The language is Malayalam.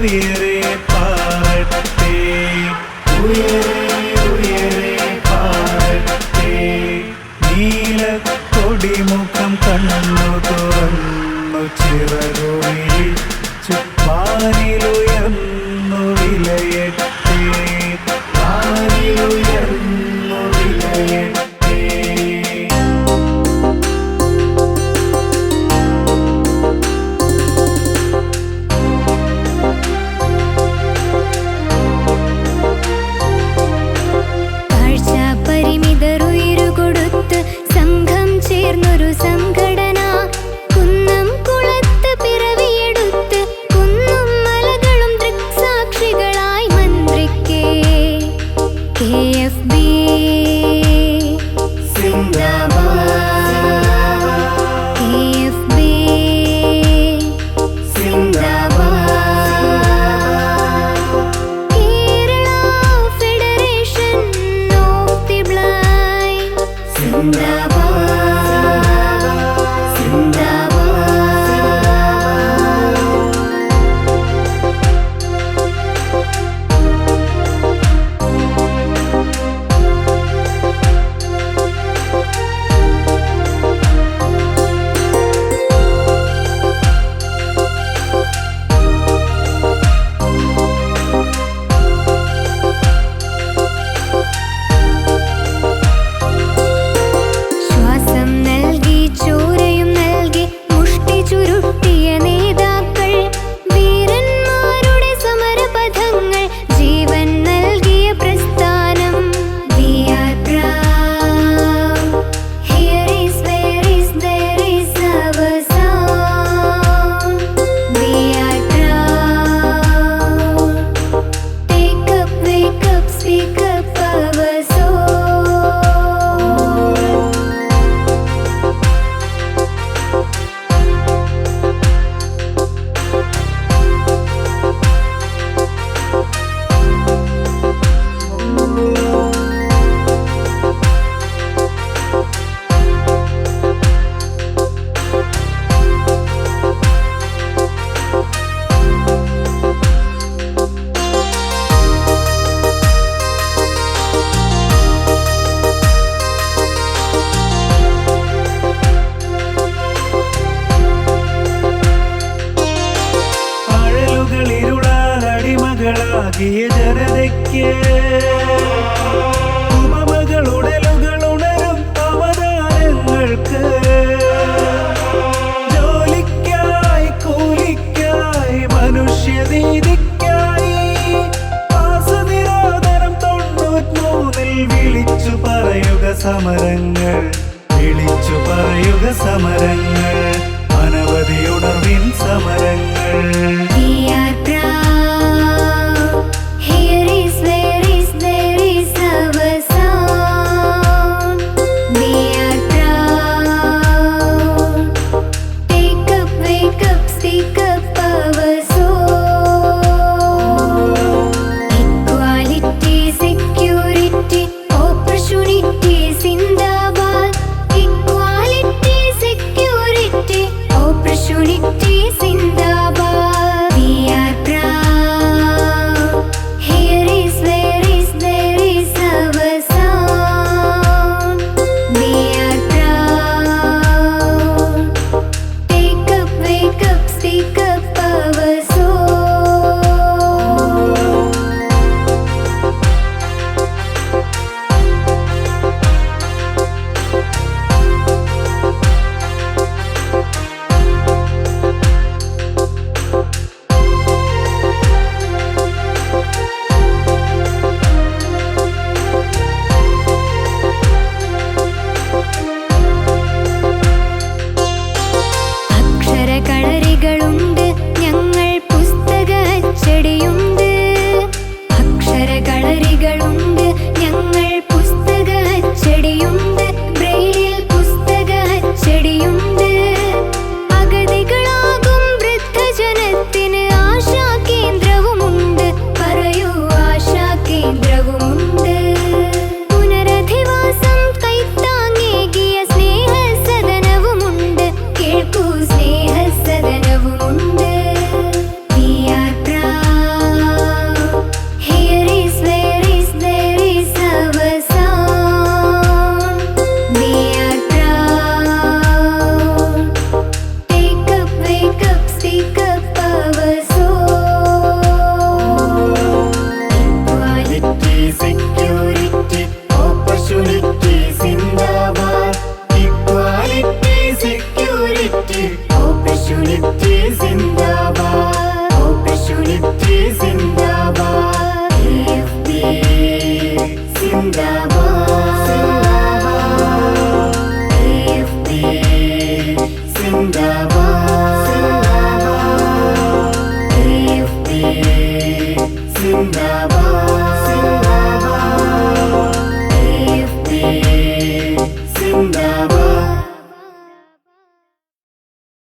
ഉയരെ പാടത്തെ ഉയരെ ഉയരെ പാടത്തെ നീല കൊടിമുഖം കണ്ണു തുറന്നു ചിറകുയിൽ ചുപ്പാനിലുയർന്നു വിലയത്തെ പാനിലുയർ ലോകമാകിയ ജനതയ്ക്ക് വിളിച്ചു പറയുക സമരങ്ങൾ വിളിച്ചു പറയുക സമരങ്ങൾ. never